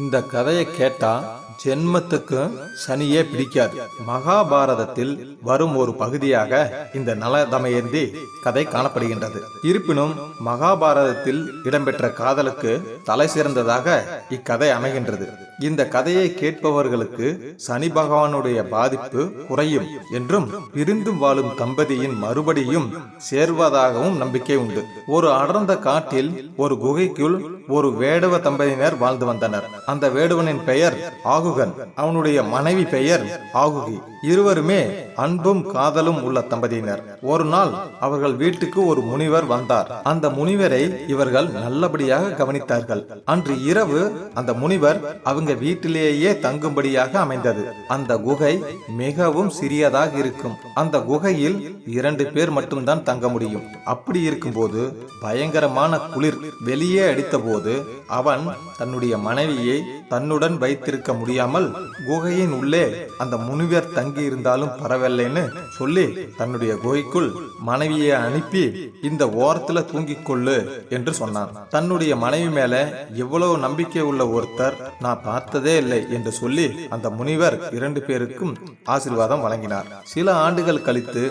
இந்த கதையை கேட்டா ஜென்மத்துக்கு சனியே பிடிக்காது. மகாபாரதத்தில் வரும் ஒரு பகுதியாக இந்த நல தமயந்தி கதை காணப்படுகின்றது. இருப்பினும் மகாபாரதத்தில் இடம்பெற்ற காதலுக்கு தலை சிறந்ததாக இக்கதை அமைகின்றது. இந்த கதையை கேட்பவர்களுக்கு சனி பகவானுடைய பாதிப்பு குறையும் என்றும் பிரிந்து வாழும் தம்பதியின் மறுபடியும் சேர்வதாகவும் நம்பிக்கை உண்டு. ஒரு அடர்ந்த காட்டில் ஒரு குகைக்குள் ஒரு வேடுவ தம்பதியினர் வாழ்ந்து வந்தனர். அந்த வேடுவனின் பெயர் ஆகுகன். அவனுடைய மனைவி பெயர் ஆகுகி. இருவருமே அன்பும் காதலும் உள்ள தம்பதியினர். ஒரு நாள் அவர்கள் வீட்டுக்கு ஒரு முனிவர் வந்தார். அந்த முனிவரை இவர்கள் நல்லபடியாக கவனித்தார்கள். அன்று இரவு அந்த முனிவர் அவங்க வீட்டிலேயே தங்கும்படியாக அமைந்தது. அந்த குகை மிகவும் சிறியதாக இருக்கும். அந்த குகையில் இரண்டு பேர் மட்டும்தான் தங்க முடியும். அப்படி இருக்கும்போது பயங்கரமான குளிர் வெளியே அடித்தபோது அவன் தன்னுடைய மனைவியை தன்னுடன் வைத்திருக்க முடியாமல் குகையின் உள்ளே அந்த முனிவர் தங்கி இருந்தாலும் பரவாயில்லைன்னு சொல்லி தன்னுடைய குகைக்குள் மனைவியை அனுப்பி இந்த ஓரத்துல தூங்கிக் கொள்ளு என்று சொன்னான். தன்னுடைய மனைவி மேல எவ்வளவு நம்பிக்கை உள்ள ஒருத்தர் நான் பார்த்ததே இல்லை என்று சொல்லி அந்த முனிவர் இரண்டு பேருக்கும் ஆசீர்வாதம் வழங்கினார். சில ஆண்டுகள் கழித்து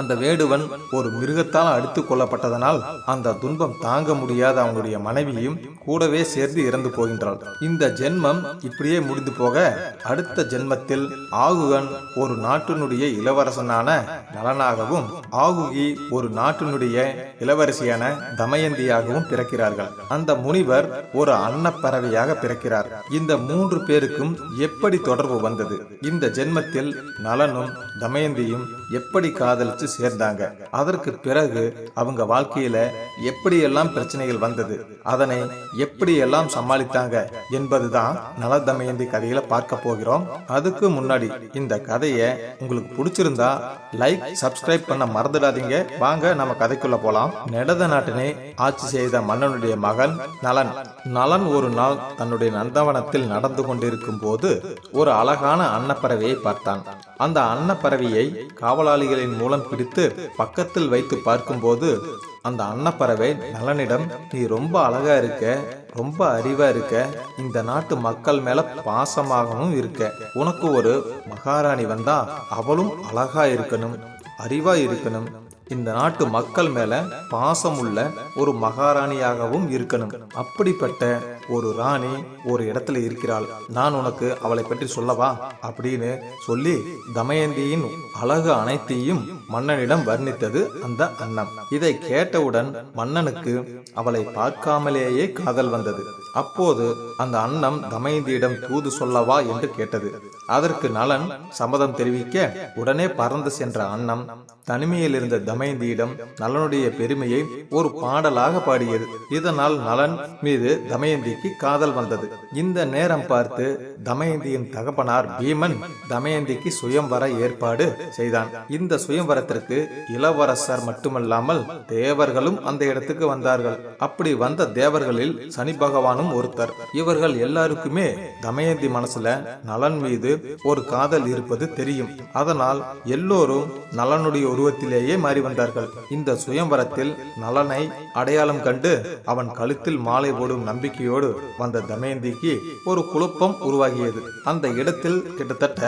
அந்த வேடுவன் ஒரு மிருகத்தால் அடித்து கொல்லப்பட்டதனால் அந்த துன்பம் தாங்க முடியாத அவனுடைய மனைவியும் கூடவே சேர்ந்து இறந்து போகின்றாள். இந்த ஜென்மம் இப்படியே முடிந்து போக அடுத்த ஜென்மத்தில் ஆகுகன் ஒரு நாட்டினுடைய இளவரசனான நலனாகவும் ஆகுகி ஒரு நாட்டினுடைய இளவரசியான தமயந்தியாகவும் பிறக்கிறார்கள். அந்த முனிவர் ஒரு அன்னப்பறவையாக பிறக்கிறார். இந்த மூன்று பேருக்கும் எப்படி தொடர்பு வந்தது? இந்த ஜென்மத்தில் நலனும் தமயந்தியும் எப்படி காதலிச்சு சேர்ந்தாங்க. அதற்கு பிறகு அவங்க வாழ்க்கையில எப்படியெல்லாம் பிரச்சனைகள் வந்தது அதனை எப்படியெல்லாம் சமாளித்தாங்க என்பதுதான் நல தமயந்தி கதையில பார்க்க போகிறோம். அதுக்கு முன்னாடி இந்த கதையை உங்களுக்கு பிடிச்சிருந்தா லைக் சப்ஸ்கிரைப் பண்ண மறந்துடாதீங்க. வாங்க நம்ம கதைக்குள்ள போலாம். நெடத நாட்டினை ஆட்சி செய்த மன்னனுடைய மகன் நலன். நலன் ஒரு நாள் தன்னுடைய நந்தவனத்தில் நடந்து கொண்டிருக்கும் போது ஒரு அழகான அன்னப்பறவையை பார்த்தான். அந்த அன்னப்பறவையை காவலாளிகளின் மூலம் பிடித்து பக்கத்தில் வைத்து பார்க்கும்போது அந்த அன்னப்பறவை நலனிடம் நீ ரொம்ப அழகா இருக்க ரொம்ப அறிவா இருக்க இந்த நாட்டு மக்கள் மேல பாசமாகவும் இருக்க. உனக்கு ஒரு மகாராணி வந்தா அவளும் அழகா இருக்கணும் அறிவா இருக்கணும். இந்த நாட்டு மக்கள் மேல பாசம் உள்ள ஒரு மகாராணியாகவும் இருக்கணும். அப்படிப்பட்ட ஒரு ராணி ஒரு இடத்துல இருக்கிறாள். நான் உனக்கு அவளை பற்றி சொல்லவா? அப்படின்னு சொல்லி தமயந்தியின் அழகு அனைத்தையும் மன்னனிடம் வர்ணித்தது அந்த அன்னம் இதை கேட்டவுடன் மன்னனுக்கு அவளை பார்க்காமலேயே காதல் வந்தது. அப்போது அந்த அன்னம் தமயந்தியிடம் தூது சொல்லவா என்று கேட்டது. அதற்கு நலன் சம்மதம் தெரிவிக்க உடனே பறந்து சென்ற அன்னம் தனிமையில் இருந்த தமயந்தியிடம் நலனுடைய பெருமையை ஒரு பாடலாக பாடியது. இதனால் நலன் மீது தமயந்திக்கு காதல் வந்தது. இந்த நேரம் பார்த்து தமயந்தியின் தகப்பனார் பீமன் தமயந்திக்கு சுயம்வர ஏற்பாடு செய்தான். இந்த சுயம்வரத்திற்கு இளவரசர் மட்டுமல்லாமல் தேவர்களும் அந்த இடத்துக்கு வந்தார்கள். அப்படி வந்த தேவர்களில் சனி பகவானும் ஒருத்தர். இவர்கள் எல்லாருக்குமே தமயந்தி மனசுல நலன் மீது ஒரு காதல் இருப்பது தெரியும். அதனால் எல்லோரும் நலனுடைய உருவத்திலேயே மாறி வந்தார்கள். இந்த சுயம்பரத்தில் நலனை அடையாளம் கண்டு அவன் கழுத்தில் மாலை போடும் நம்பிக்கையோடு வந்த தமயந்திக்கு ஒரு குழப்பம் உருவாகியது. அந்த இடத்தில் கிட்டத்தட்ட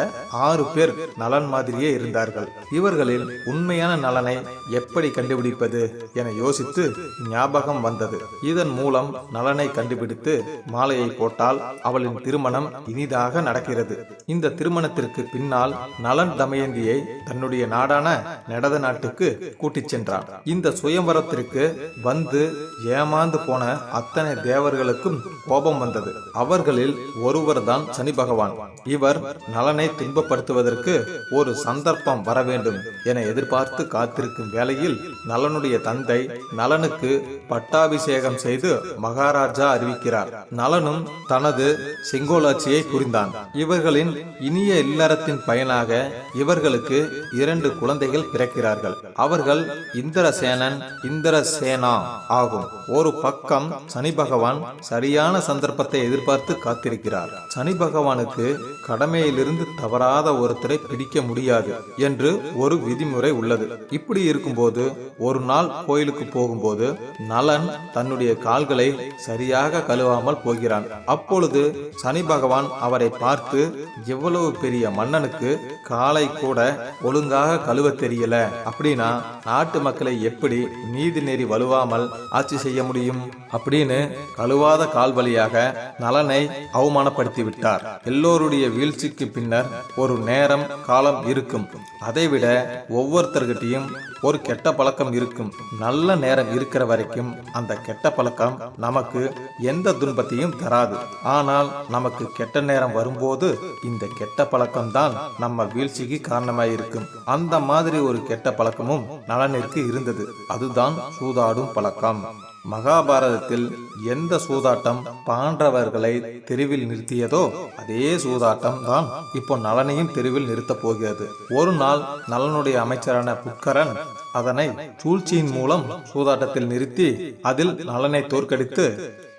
ஆறு பேர் நலன் மாதிரியே இருந்தார்கள். இவர்களில் உண்மையான நலனை எப்படி கண்டுபிடிப்பது என யோசித்து ஞாபகம் வந்தது. இதன் மூலம் நலனை கண்டுபிடித்து மாலையை போட்டால் அவளின் திருமணம் இனிதாக நடக்கிறது. இந்த திருமணத்திற்கு பின்னால் நலன் தமயந்தியை தன்னுடைய நாடான நடத நாட்டுக்கு கூட்டிச் சென்றான். இந்த சுயம்பரத்திற்கு வந்து ஏமாந்து போன அத்தனை தேவர்களுக்கும் கோபம் வந்தது. அவர்களில் ஒருவர் தான் சனி பகவான். இவர் நலனை துன்பப்படுத்துவதற்கு ஒரு சந்தர்ப்பம் வர வேண்டும் என எதிர்பார்த்து காத்திருக்கும் வேளையில் நலனுடைய தந்தை நலனுக்கு பட்டாபிஷேகம் செய்து மகாராஜா அறிவிக்கிறார். நலனும் தனது செங்கோலாட்சியை புரிந்தான். இவர்களின் இனிய இல்லறத்தின் பயனாக இவர்களுக்கு இரண்டு குழந்தைகள் பிறக்க கேட்கிறார்கள். அவர்கள் இந்திரசேனன் இந்திரசேனா ஆகும். ஒரு பக்கம் சனி பகவான் சரியான சந்தர்ப்பத்தை எதிர்பார்த்து காத்திருக்கிறார். சனி பகவானுக்கு கடமையிலிருந்து தவறாத ஒருத்தரை பிடிக்க முடியாது என்று ஒரு விதிமுறை உள்ளது. இப்படி இருக்கும்போது ஒரு நாள் கோயிலுக்கு போகும்போது நலன் தன்னுடைய கால்களை சரியாக கழுவாமல் போகிறான். அப்பொழுது சனி பகவான் அவரை பார்த்து எவ்வளவு பெரிய மன்னனுக்கு காலை கூட ஒழுங்காக கழுவ தெரியல. அப்படின்னா நாட்டு மக்களை எப்படி நீதி நெறி வலுவாமல் ஆட்சி செய்ய முடியும்? அப்படின்னு கழுவாத கால் வழியாக நலனை அவமானப்படுத்தி விட்டார் எல்லோருடைய வீழ்ச்சிக்கு பின்னர் ஒரு நேரம் காலம் இருக்கும். அதைவிட ஒவ்வொருத்தர்கிட்டையும் ஒரு கெட்ட பழக்கம் இருக்கும். நல்ல நேரம் இருக்கிற வரைக்கும் அந்த கெட்ட பழக்கம் நமக்கு எந்த துன்பத்தையும் தராது. ஆனால் நமக்கு கெட்ட நேரம் வரும்போது இந்த கெட்ட பழக்கம்தான் நம்ம வீழ்ச்சிக்கு காரணமாயிருக்கும். அந்த மாதிரி ஒரு கெட்ட பழக்கமும் நலனிற்கு இருந்தது. அதுதான் சூதாடும் பழக்கம். மகாபாரதத்தில் எந்த சூதாட்டம் பாண்டவர்களை தெருவில் நிறுத்தியதோ அதே சூதாட்டம் தான் இப்போ நலனையும் தெருவில் நிறுத்தப் போகிறது. ஒரு நாள் நலனுடைய அமைச்சரான புக்கரன் அதனை சூழ்ச்சியின் மூலம் சூதாட்டத்தில் நிறுத்தி அதில் நலனை தோற்கடித்து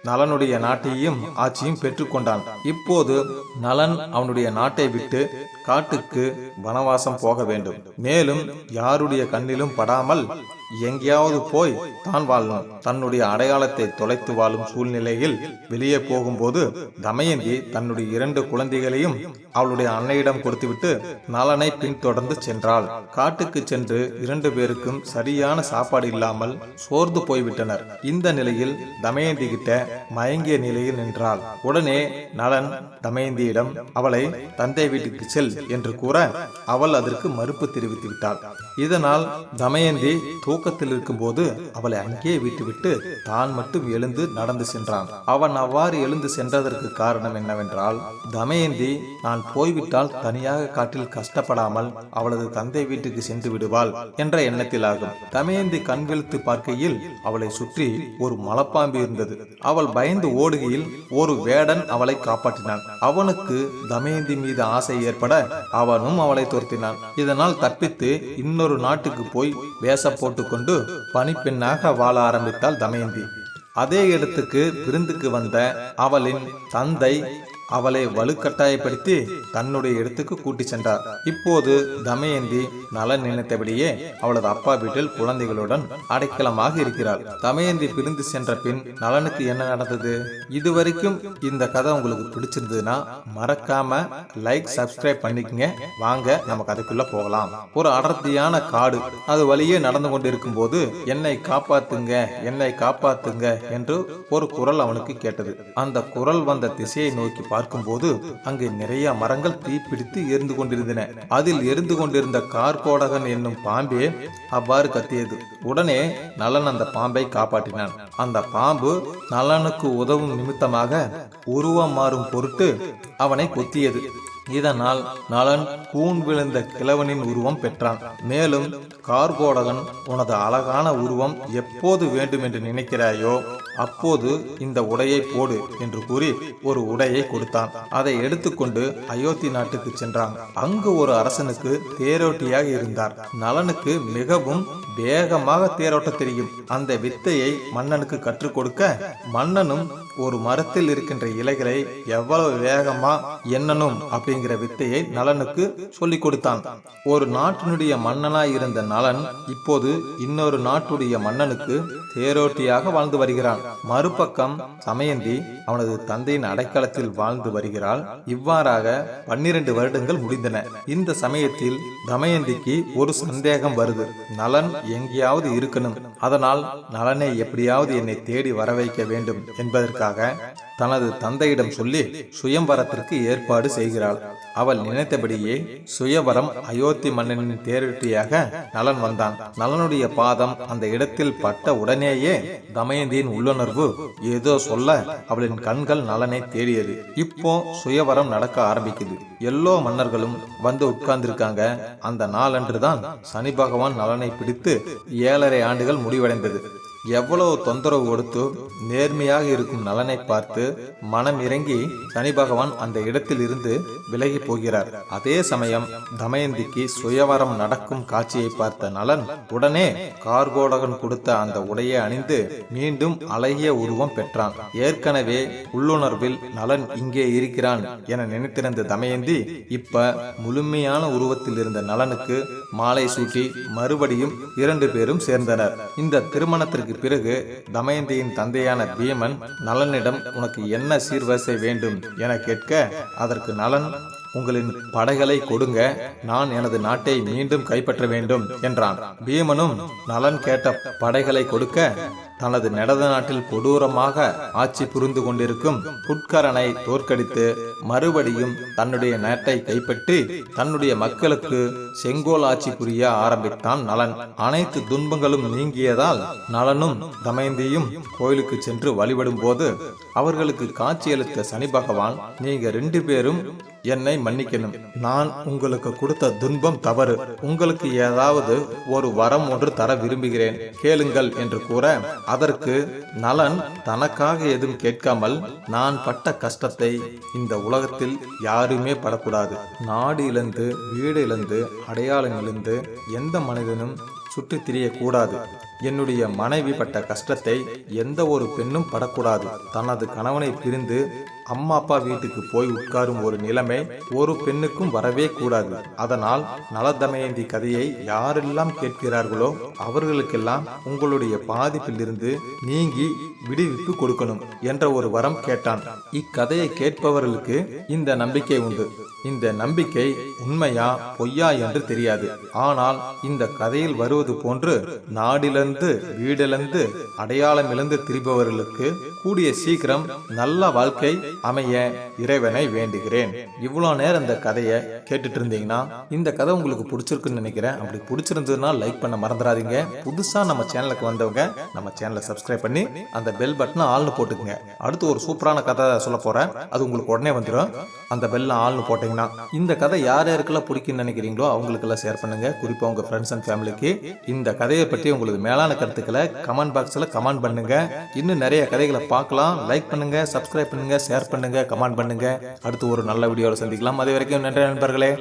நலனுடைய நாட்டையும் ஆட்சியும் பெற்றுக்கொண்டான். இப்போது நலன் அவனுடைய நாட்டை விட்டு காட்டுக்கு வனவாசம் போக வேண்டும். மேலும் யாருடைய கண்ணிலும் படாமல் எங்கேயாவது போய் தான் வாழணும். தன்னுடைய அடையாளத்தை தொலைத்து வாழும் சூழ்நிலையில் வெளியே போகும்போது தமயந்தி தன்னுடைய இரண்டு குழந்தைகளையும் அவளுடைய அன்னையிடம் கொடுத்துவிட்டு நலனை பின்தொடர்ந்து சென்றாள். காட்டுக்கு சென்று இரண்டு பேருக்கும் சரியான சாப்பாடு இல்லாமல் சோர்ந்து போய்விட்டனர். இந்த நிலையில் தமயந்தி கிட்ட மயங்கிய நிலையில் நின்றாள். உடனே நலன் தமயந்தியிடம் அவளை தந்தை வீட்டுக்கு செல் என்று கூற அவள் அதற்கு மறுப்பு தெரிவித்து விட்டாள். இதனால் தமயந்தி தூக்கத்தில் இருக்கும்போது அவளை அங்கே விட்டுவிட்டு தான் மட்டும் எழுந்து நடந்து சென்றான். அவன் அவ்வாறு எழுந்து சென்றதற்கு காரணம் என்னவென்றால் தமயந்தி நான் போய்விட்டால் தனியாக காட்டில் கஷ்டப்படாமல் அவளது தந்தை வீட்டுக்கு சென்று விடுவாள் என்ற எண்ணத்தில் ஆகும் தமயந்தி கண் விழித்து பார்க்கையில் அவளை சுற்றி ஒரு மலப்பாம்பு இருந்தது. அவள் பயந்து ஓடுகையில் ஒரு வேடன் அவளை காப்பாற்றினான். அவனுக்கு தமயந்தி மீது ஆசை ஏற்பட அவனும் அவளை துரத்தினான். இதனால் தப்பித்து இன்னொரு நாட்டுக்கு போய் வேஷ கொண்டு பணிப்பெண்ணாக வாழ ஆரம்பித்தாள் தமயந்தி. அதே இடத்துக்கு விருந்துக்கு வந்த அவளின் தந்தை அவளை வலுக்கட்டாயப்படுத்தி தன்னுடைய இடத்துக்கு கூட்டி சென்றார். இப்போது தமயந்தி நலன் நினைத்தபடியே அவளது அப்பா வீட்டில் குழந்தைகளுடன் அடைக்கலமாக இருக்கிறாள். தமயந்தி பிரிந்து சென்ற பின் நலனுக்கு என்ன நடந்தது? இதுவரைக்கும் இந்த கதை உங்களுக்கு பிடிச்சிருந்ததுன்னா மறக்காம லைக் சப்ஸ்கிரைப் பண்ணிக்கங்க. வாங்க நம்ம கதைக்குள்ள போகலாம். ஒரு அடர்த்தியான காடு அது வழியே நடந்து கொண்டிருக்கும் போது என்னை காப்பாத்துங்க என்னை காப்பாத்துங்க என்று ஒரு குரல் அவனுக்கு கேட்டது. அந்த குரல் வந்த திசையை நோக்கி பார்க்கும்போது அங்கே நிறைய மரங்கள் தீப்பிடித்து எரிந்து கொண்டிருந்தன. அதில் எரிந்து கொண்டிருந்த கார்கோடகன் என்னும் பாம்பே அவ்வாறு கத்தியது. உடனே நலன் அந்த பாம்பை காப்பாற்றினான். அந்த பாம்பு நலனுக்கு உதவும் நிமித்தமாக உருவம் மாறும் பொருட்டு அவனை கொத்தியது இதனால் நலன் கூன் விழுந்த கிழவனின் உருவம் பெற்றான். மேலும் கார்கோடகன் உனது அழகான உருவம் எப்போது வேண்டும் என்று நினைக்கிறாயோ அப்போது இந்த உடையை போடு என்று கூறி ஒரு உடையை கொடுத்தான். அதை எடுத்துக்கொண்டு அயோத்தி நாட்டுக்கு சென்றான். அங்கு ஒரு அரசனுக்கு தேரோட்டியாக இருந்தார். நலனுக்கு மிகவும் வேகமாக தேரோட்ட தெரியும். அந்த வித்தையை மன்னனுக்கு கற்றுக் கொடுக்க மன்னனும் ஒரு மரத்தில் இருக்கின்ற இலைகளை எவ்வளவு வேகமா எண்ணணும் அப்படிங்கிற வித்தையை நலனுக்கு சொல்லிக் கொடுத்தான். ஒரு நாட்டினுடைய மன்னனாய் இருந்த நலன் இப்போது இன்னொரு நாட்டுடைய மன்னனுக்கு தேரோட்டியாக வாழ்ந்து வருகிறான். மறுபக்கம் சமயந்தி அவனது தந்தையின் அடைக்கலத்தில் வாழ்ந்து வருகிறாள். இவ்வாறாக பன்னிரண்டு வருடங்கள் முடிந்தன. இந்த சமயத்தில் தமயந்திக்கு ஒரு சந்தேகம் வருது. நலன் எங்கேயாவது இருக்கணும். அதனால் நலனை எப்படியாவது என்னை தேடி வர வைக்க வேண்டும் என்பதற்காக. தனது தந்தையிடம் சொல்லி சுயம்பரத்திற்கு ஏற்பாடு செய்கிறாள். அவள் நினைத்தபடியே சுயவரம் அயோத்தி மன்னனின் தேரொட்டியாக நலன் வந்தான். நலனுடைய பாதம் அந்த இடத்தில் பட்ட உடனேயே தமயந்தியின் உள்ளுணர்வு ஏதோ சொல்ல அவளின் கண்கள் நலனை தேடியது. இப்போ சுயவரம் நடக்க ஆரம்பிக்குது. எல்லோ மன்னர்களும் வந்து உட்கார்ந்திருக்காங்க. அந்த நாளன்றுதான் சனி பகவான் நலனை பிடித்து ஏழரை ஆண்டுகள் முடிவடைந்தது. எவ்வளவு தொந்தரவு கொடுத்து நேர்மையாக இருக்கும் நலனை பார்த்து மனம் இறங்கி சனி பகவான் அந்த இடத்தில் இருந்து விலகி போகிறார். அதே சமயம் தமயந்திக்கு சுயவரம் நடக்கும் காட்சியை பார்த்த நலன் உடனே கார்கோடகன் கொடுத்த அந்த உடையை அணிந்து மீண்டும் அழகிய உருவம் பெற்றான். ஏற்கனவே உள்ளுணர்வில் நலன் இங்கே இருக்கிறான் என நினைத்திருந்த தமயந்தி இப்ப முழுமையான உருவத்தில் இருந்த நலனுக்கு மாலை சூட்டி மறுபடியும் இரண்டு பேரும் சேர்ந்தனர். இந்த திருமணத்திற்கு பிறகு தமயந்தியின் தந்தையான பீமன் நலனிடம் உனக்கு என்ன சீர்வரிசை வேண்டும் என கேட்க அதற்கு நலன் உங்களின் படைகளை கொடுங்க நான் எனது நாட்டை மீண்டும் கைப்பற்ற வேண்டும் என்றான். பீமனும் நலன் கேட்ட படைகளை கொடுக்க தனது நடத நாட்டில் கொடூரமாக ஆட்சி புரிந்து கொண்டிருக்கும் புட்கரனை தோற்கடித்து மறுபடியும் தன்னுடைய நாட்டை கைப்பற்றி தன்னுடைய மக்களுக்கு செங்கோல் ஆட்சி புரிய ஆரம்பித்தான் நலன். அனைத்து துன்பங்களும் நீங்கியதால் நலனும் தமயந்தியும் கோயிலுக்கு சென்று வழிபடும் போது அவர்களுக்கு காட்சியளித்த சனி பகவான் நீங்க ரெண்டு பேரும் என்னை மன்னிக்கணும். நான் உங்களுக்கு கொடுத்த துன்பம் தவறு. உங்களுக்கு ஏதாவது ஒரு வரம் ஒன்று தர விரும்புகிறேன். கேளுங்கள் என்று கூற அதற்கு நலன் தனக்காக எதுவும் கேட்காமல் நான் பட்ட கஷ்டத்தை இந்த உலகத்தில் யாருமே படக்கூடாது. நாடு இழந்து வீடு இழந்து அடையாளம் இழந்து எந்த மனிதனும் சுற்றித் திரியக்கூடாது. என்னுடைய மனைவி பட்ட கஷ்டத்தை எந்த ஒரு பெண்ணும் படக்கூடாது. தனது கணவனை பிரிந்து அம்மா அப்பா வீட்டுக்கு போய் உட்காரும் ஒரு நிலைமை ஒரு பெண்ணுக்கும் வரவே கூடாது. அதனால் நலதமயந்தி கதையை யாரெல்லாம் கேட்கிறார்களோ அவர்களுக்கெல்லாம் உங்களுடைய பாதிப்பிலிருந்து நீங்கி விடுவிப்பு கொடுக்கணும் என்ற ஒரு வரம் கேட்டான். இக்கதையை கேட்பவர்களுக்கு இந்த நம்பிக்கை உண்டு. இந்த நம்பிக்கை உண்மையா பொய்யா என்று தெரியாது. ஆனால் இந்த கதையில் வருவது போன்று நாடிலிருந்து வீடிலிருந்து அடையாளம் இழந்து திரிபவர்களுக்கு கூடிய சீக்கிரம் நல்ல வாழ்க்கை அமைய இறைவனை வேண்டுகிறேன். இவ்வளோ நேரம் இந்த கதையை கேட்டுட்டு இருந்தீங்கன்னா இந்த கதை உங்களுக்கு பிடிச்சிருக்குன்னு நினைக்கிறேன். அப்படி பிடிச்சிருந்ததுன்னா லைக் பண்ண மறந்துடாதீங்க. புதுசா நம்ம சேனலுக்கு வந்தவங்க நம்ம சேனலை சப்ஸ்கிரைப் பண்ணி அந்த பெல் பட்டனை ஆள்னு போட்டுக்கங்க. அடுத்து ஒரு சூப்பரான கதை சொல்ல போறேன். அது உங்களுக்கு உடனே வந்துடும். அந்த பெல்ல ஆள்னு போட்டீங்கன்னா இந்த கதை யார் யாருக்கெல்லாம் பிடிக்கும்னு நினைக்கிறீங்களோ அவங்களுக்கெல்லாம் ஷேர் பண்ணுங்க. குறிப்பாக உங்க ஃப்ரெண்ட்ஸ் அண்ட் ஃபேமிலிக்கு இந்த கதையை பற்றி உங்களுக்கு மேலான கருத்துக்களை கமெண்ட் பாக்ஸில் கமெண்ட் பண்ணுங்க. இன்னும் நிறைய கதைகளை பார்க்கலாம். லைக் பண்ணுங்க சப்ஸ்கிரைப் பண்ணுங்க ஷேர் பண்ணுங்க கமெண்ட் பண்ணுங்க. அடுத்து ஒரு நல்ல வீடியோவில் சந்திக்கலாம். அது வரைக்கும் நன்றி நண்பர்களே.